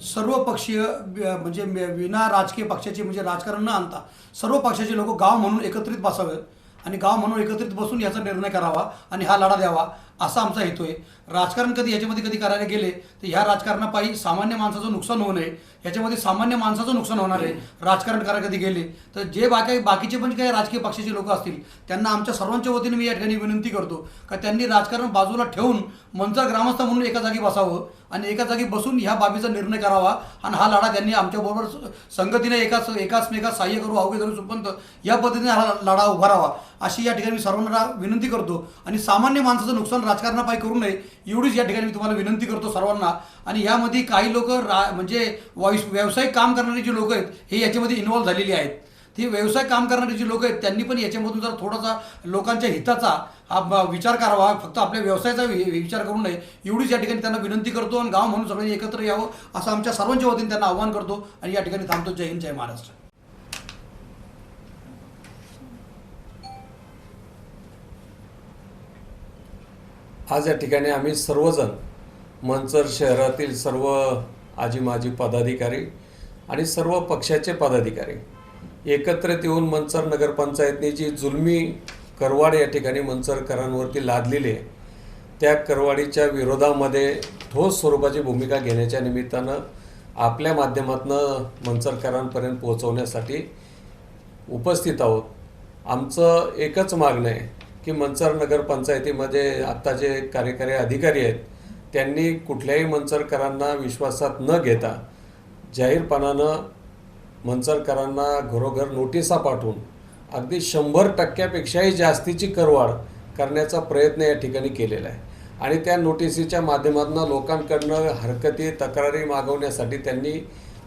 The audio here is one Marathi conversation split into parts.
सर्व पक्षीय म्हणजे विना राजकीय पक्षाचे म्हणजे राजकारण न आणता सर्व पक्षाचे लोक गाव म्हणून एकत्रित बसावे आणि गाव म्हणून एकत्रित बसून याचा निर्णय करावा आणि हा लढा द्यावा. असा आमचा हेतू आहे. राजकारण कधी याच्यामध्ये कधी करायला गेले तर ह्या राजकारणापायी सामान्य माणसाचं नुकसान होऊ नये. याच्यामध्ये सामान्य माणसाचं नुकसान होणार आहे. राजकारण करायला कधी गेले तर जे बाकी बाकीचे पण काही राजकीय पक्षाचे लोक असतील त्यांना आमच्या सर्वांच्या वतीने मी या ठिकाणी विनंती करतो का त्यांनी राजकारण बाजूला ठेवून मंचर ग्रामस्थ म्हणून एका जागी बसावं आणि एका जागी बसून ह्या बाबीचा निर्णय करावा आणि हा लढा त्यांनी आमच्याबरोबर संगतीने एकाच एकाचमेकास सहाय्य करू अवघे धरू सुपंत या पद्धतीने हा लढा उभा अशी या ठिकाणी मी सर्वांना विनंती करतो. आणि सामान्य माणसाचं नुकसान राजकारणापाय करू नये एवढीच या ठिकाणी मी तुम्हाला विनंती करतो सर्वांना. आणि यामध्ये काही लोक रा म्हणजे वायस व्यावसायिक काम करणारी जी लोक आहेत हे याच्यामध्ये इन्वॉल्व्ह झालेली आहेत. ती व्यवसाय काम करणारी जी लोक आहेत त्यांनी पण याच्यामधून जर थोडासा लोकांच्या हिताचा हा विचार करावा. फक्त आपल्या व्यवसायाचा वि- विचार करू नये. एवढीच या ठिकाणी त्यांना विनंती करतो आणि गाव म्हणून सगळ्यांनी एकत्र यावं असं आमच्या सर्वांच्या वतीने त्यांना आव्हान करतो. आणि या ठिकाणी थांबतो. जय हिंद जय महाराष्ट्र. आज या ठिकाणी आम्ही सर्वजण मंचर शहरातील सर्व आजी माजी पदाधिकारी आणि सर्व पक्षाचे पदाधिकारी एकत्रित येऊन मंचर नगरपंचायतने जी जुलमी करवाड या ठिकाणी मंचरकरांवरती लादलेली आहे त्या करवाडीच्या विरोधामध्ये ठोस स्वरूपाची भूमिका घेण्याच्या निमित्तानं आपल्या माध्यमातून मंचरकरांपर्यंत पोहोचवण्यासाठी उपस्थित आहोत. आमचं एकच मागणं आहे की मंचर नगरपंचायतीमध्ये आत्ता जे कार्यकारी अधिकारी आहेत त्यांनी कुठल्याही मंचरकरांना विश्वासात न घेता जाहीरपणानं मंचरकरांना घरोघर नोटिसा पाठवून अगदी शंभर टक्क्यापेक्षाही जास्तीची करवाढ करण्याचा प्रयत्न या ठिकाणी केलेला आहे. आणि त्या नोटिसीच्या माध्यमातून लोकांकडनं हरकती तक्रारी मागवण्यासाठी त्यांनी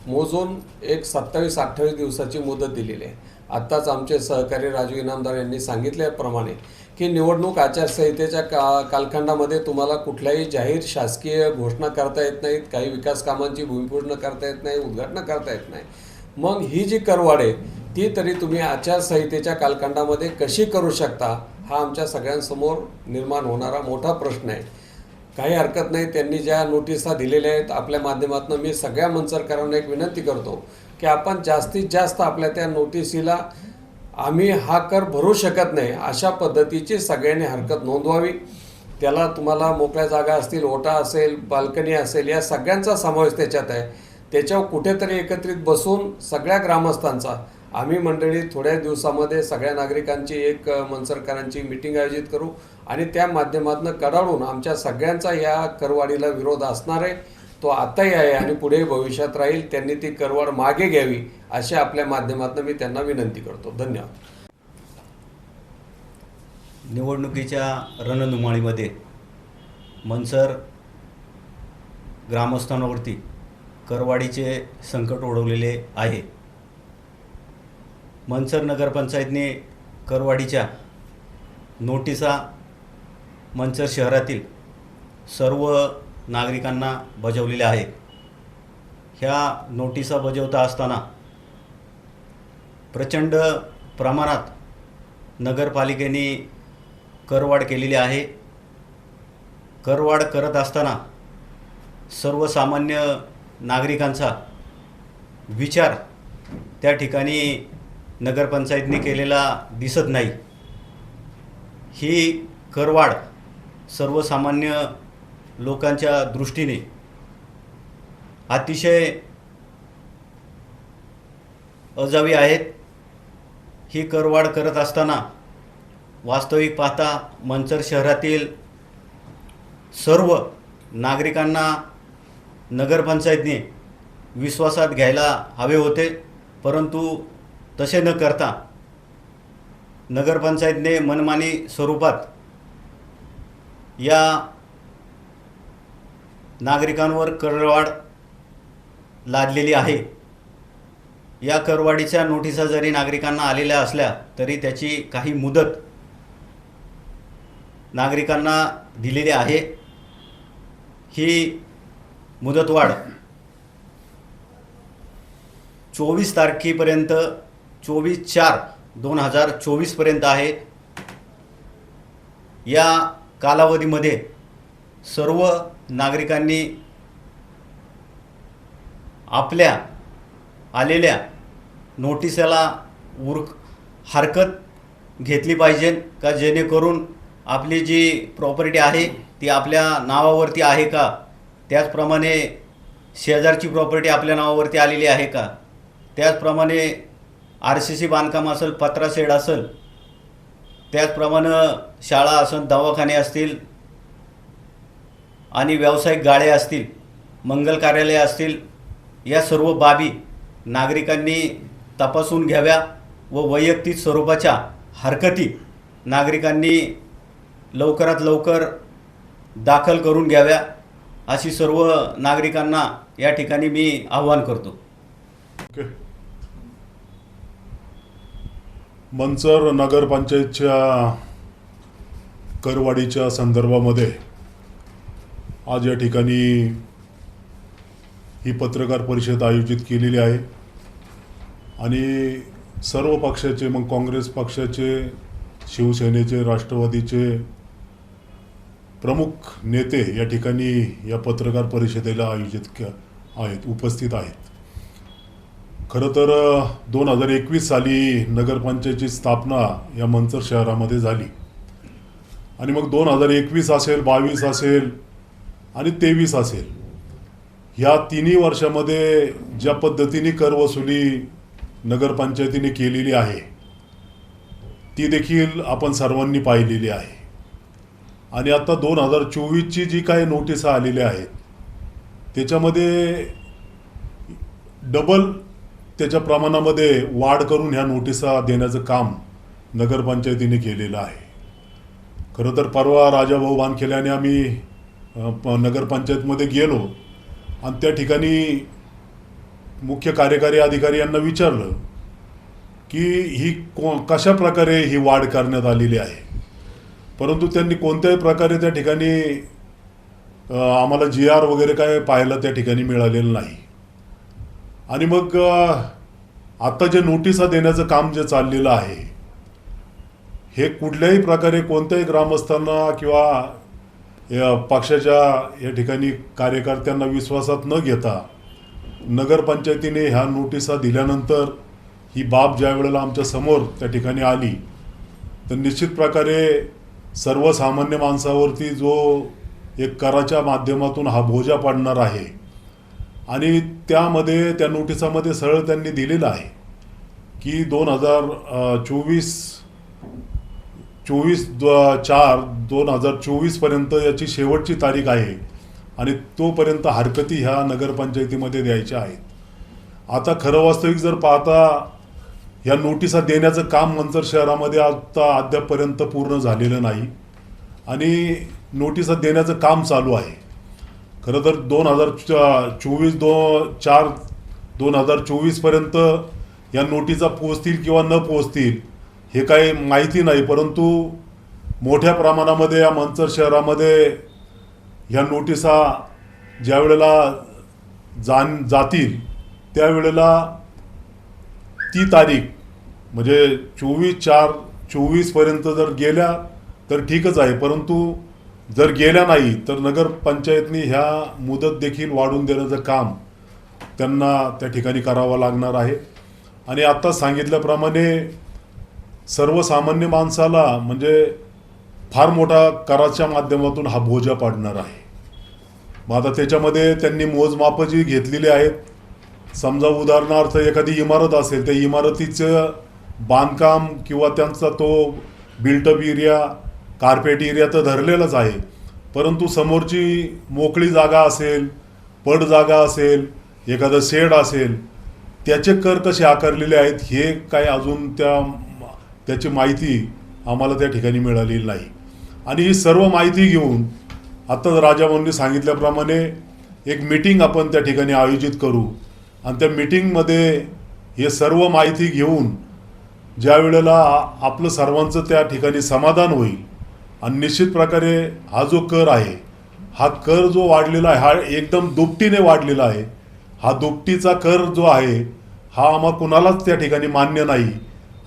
मोजून एक सत्तावीस अठ्ठावीस दिवसाची मुदत दिलेली आहे. आत्ताच आमचे सहकारी राजू इनामदार यांनी सांगितल्याप्रमाणे की निवडणूक आचारसंहितेच्या का कालखंडामध्ये तुम्हाला कुठल्याही जाहीर शासकीय घोषणा करता येत नाहीत काही विकास कामांची भूमिपूजन करता येत नाही उद्घाटनं करता येत नाही. मग ही जी करवाड आहे ती तरी तुम्ही आचारसंहितेच्या कालखंडामध्ये कशी करू शकता हा आमच्या सगळ्यांसमोर निर्माण होणारा मोठा प्रश्न आहे. काही हरकत नाही त्यांनी ज्या नोटिसा दिलेल्या आहेत आपल्या माध्यमातून मी सगळ्या मंचरकरांना एक विनंती करतो की आपण जास्तीत जास्त आपल्या त्या नोटिसीला आम्ही हा कर भरू शकत नाही अशा पद्धतीची सगळ्यांनी हरकत नोंदवावी. त्याला तुम्हाला मोकळ्या जागा असतील ओटा असेल बाल्कनी असेल या सगळ्यांचा समावेश त्याच्यात आहे. त्याच्यावर कुठेतरी एकत्रित बसून सगळ्या ग्रामस्थांचा आम्ही मंडळी थोड्या दिवसामध्ये सगळ्या नागरिकांची एक मनसरकारांची मनसरकरांची मिटिंग आयोजित करू आणि त्या माध्यमातून कडाळून आमच्या सगळ्यांचा या करवाढीला विरोध असणार आहे. तो आताही आहे आणि पुढे भविष्यात राहील त्यांनी ती करवाड मागे घ्यावी अशी आपल्या माध्यमातून मी त्यांना विनंती करतो. धन्यवाद. निवडणुकीच्या रणधुमाळीमध्ये मनसर ग्रामस्थांवरती करवाडीचे संकट ओढवलेले आहे. मनसर नगरपंचायतने करवाडीच्या नोटिसा मनसर शहरातील सर्व नागरिकांना बजावलेल्या आहेत. ह्या नोटिसा बजावता असताना प्रचंड प्रमाणात नगरपालिकेने करवाढ केलेली आहे. करवाढ करत असताना सर्वसामान्य नागरिकांचा विचार त्या ठिकाणी नगरपंचायतने केलेला दिसत नाही. ही करवाढ सर्वसामान्य लोकांच्या दृष्टीने अतिशय अजावी आहेत. ही करवाढ करत असताना वास्तविक पाहता मंचर शहरातील सर्व नागरिकांना नगरपंचायतने विश्वासात घ्यायला हवे होते. परंतु तसे न करता नगरपंचायतने मनमानी स्वरूपात या नागरिकांवर करवाढ लादलेली आहे. या करवाढीच्या नोटिसा जरी नागरिकांना आलेल्या असल्या तरी त्याची काही मुदत नागरिकांना दिलेली आहे. ही मुदतवाढ चोवीस तारखेपर्यंत चोवीस चार दोन हजार चोवीसपर्यंत आहे. या कालावधीमध्ये सर्व नागरिकांनी आपल्या आलेल्या नोटिसाला उर हरकत घेतली पाहिजे का जेणेकरून आपली जी प्रॉपर्टी आहे ती आपल्या नावावरती आहे का? त्याचप्रमाणे शेजारची प्रॉपर्टी आपल्या नावावरती आलेली आहे का? त्याचप्रमाणे आर सी सी बांधकाम असेल पत्रा शेड असेल त्याचप्रमाणे शाळा असेल दवाखाने असतील आणि व्यावसायिक गाळ्या असतील मंगल कार्यालय असतील या सर्व बाबी नागरिकांनी तपासून घ्याव्या व वैयक्तिक स्वरूपाच्या हरकती नागरिकांनी लवकरात लवकर दाखल करून घ्याव्या अशी सर्व नागरिकांना या ठिकाणी मी आव्हान करतो. मंचर नगरपंचायतच्या करवाढीच्या संदर्भामध्ये आज या ठिकाणी ही पत्रकार परिषद आयोजित केलेली आहे. आणि सर्व पक्षाचे मग काँग्रेस पक्षाचे शिवसेनेचे राष्ट्रवादीचे प्रमुख नेते या ठिकाणी या पत्रकार परिषदेला आयोजित आहेत उपस्थित आहेत. खरं तर दोन हजार एकवीस साली नगरपंचायतीची स्थापना या मंचर शहरामध्ये झाली. आणि मग दोन हजार एकवीस असेल बावीस असेल आणि तेवीस असेल. ह्या तिन्ही वर्षामध्ये ज्या पद्धतीने करवसुली नगरपंचायतीने केलेली आहे ती देखील आपण सर्वांनी पाहिलेली आहे. आणि आता दोन हजार चोवीसची जी काही नोटिसा आलेल्या आहेत त्याच्यामध्ये डबल त्याच्या प्रमाणामध्ये वाढ करून ह्या नोटिसा देण्याचं काम नगरपंचायतीने केलेलं आहे. खरं तर परवा राजाभाऊ बानखेल्याने आम्ही नगरपंचायतमध्ये गेलो आणि त्या ठिकाणी मुख्य कार्यकारी अधिकारी यांना विचारलं की ही को कशा प्रकारे ही वाढ करण्यात आलेली आहे? परंतु त्यांनी कोणत्याही प्रकारे त्या ठिकाणी आम्हाला जी आर वगैरे काय पाहायला त्या ठिकाणी मिळालेलं नाही. आणि मग आत्ता जे नोटिसा देण्याचं काम जे चाललेलं आहे हे कुठल्याही प्रकारे कोणत्याही ग्रामस्थांना किंवा या पक्षाच्या या ठिकाणी कार्यकर्त्यांना विश्वासात न घेता नगरपंचायतीने ह्या नोटिसा दिल्यानंतर ही बाब ज्या वेळेला आमच्यासमोर त्या ठिकाणी आली तर निश्चित प्रकारे सर्वसामान्य माणसावरती जो एक कराच्या माध्यमातून हा बोजा पाडणार आहे आणि त्यामध्ये त्या नोटिसामध्ये सरळ त्यांनी दिलेलं आहे की दोन हजार चोवीस चोवीस द चार दोन हजार चोवीसपर्यंत याची शेवटची तारीख आहे. आणि तोपर्यंत हरकती ह्या नगरपंचायतीमध्ये द्यायच्या आहेत. आता खरं वास्तविक जर पाहता ह्या नोटिसा देण्याचं काम मंचर शहरामध्ये आता अद्यापपर्यंत पूर्ण झालेलं नाही. आणि नोटिसा देण्याचं काम चालू आहे. खरं तर दोन हजार चोवीस दो चार दोन हजार चोवीसपर्यंत या नोटिसा पोचतील किंवा न पोचतील हे काही माहिती नाही परंतु मोठ्या प्रमाणामध्ये या मंचर शहरामध्ये ह्या नोटिसा ज्या वेळेला जाण जातील त्यावेळेला ती तारीख म्हणजे चोवीस चार चोवीसपर्यंत जर गेल्या तर ठीकच आहे. परंतु जर गेल्या नाही तर नगरपंचायतनी ह्या मुदत देखील वाढवून देण्याचं काम त्यांना त्या ठिकाणी करावं लागणार आहे. आणि आत्ता सांगितल्याप्रमाणे सर्वसामान्य माणसाला म्हणजे फार मोठा कराच्या माध्यमातून हा बोजा पाडणार आहे. मग आता त्याच्यामध्ये त्यांनी मोजमापं जी घेतलेली आहेत. समजा उदाहरणार्थ एखादी इमारत असेल त्या इमारतीचं बांधकाम किंवा त्यांचा तो बिल्टअप एरिया कार्पेट एरिया तर धरलेलाच आहे. परंतु समोरची मोकळी जागा असेल पड जागा असेल एखादं शेड असेल त्याचे कर कसे आकारलेले आहेत हे काय अजून त्या त्याची माहिती आम्हाला त्या ठिकाणी मिळालेली नाही. आणि ही सर्व माहिती घेऊन आत्ताच राजाभाऊंनी सांगितल्याप्रमाणे एक मीटिंग आपण त्या ठिकाणी आयोजित करू. आणि त्या मीटिंगमध्ये हे सर्व माहिती घेऊन ज्या वेळेला आपलं सर्वांचं त्या ठिकाणी समाधान होईल आणि निश्चित प्रकारे हा जो कर आहे हा कर जो वाढलेला आहे हा एकदम दुपटीने वाढलेला आहे हा दुपटीचा कर जो आहे हा आम्हा कुणालाच त्या ठिकाणी मान्य नाही.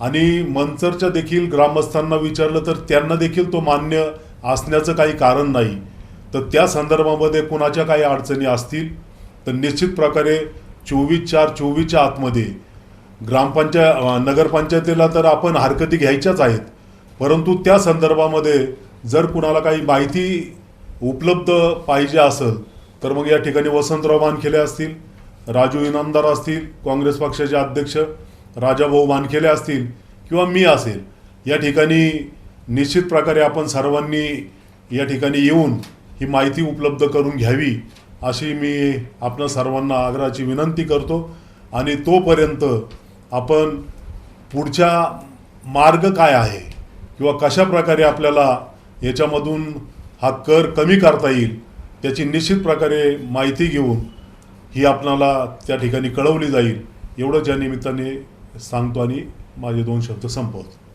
आणि मंचरच्या देखील ग्रामस्थांना विचारलं तर त्यांना देखील तो मान्य असण्याचं काही कारण नाही. तर त्या संदर्भामध्ये कुणाच्या काही अडचणी असतील तर निश्चित प्रकारे चोवीस चार चोवीसच्या आतमध्ये ग्रामपंचाय नगरपंचायतीला तर आपण हरकती घ्यायच्याच आहेत. परंतु त्या संदर्भामध्ये जर कुणाला काही माहिती उपलब्ध पाहिजे असेल तर मग या ठिकाणी वसंतराव वानखेले असतील राजू इनामदार असतील काँग्रेस पक्षाचे अध्यक्ष राजाभाऊ वानखेले असतील किंवा मी असेल या ठिकाणी निश्चित प्रकारे आपण सर्वांनी या ठिकाणी येऊन ही माहिती उपलब्ध करून घ्यावी अशी मी आपणा सर्वांना आग्रहाची विनंती करतो. आणि तोपर्यंत आपण पुढच्या मार्ग काय आहे किंवा कशा प्रकारे आपल्याला याच्यामधून हा कर कमी करता येईल त्याची निश्चित प्रकारे माहिती घेऊन ही आपणाला त्या ठिकाणी कळवली जाईल. एवढंच या निमित्ताने सांगतो आणि माझे दोन शब्द संपवतो.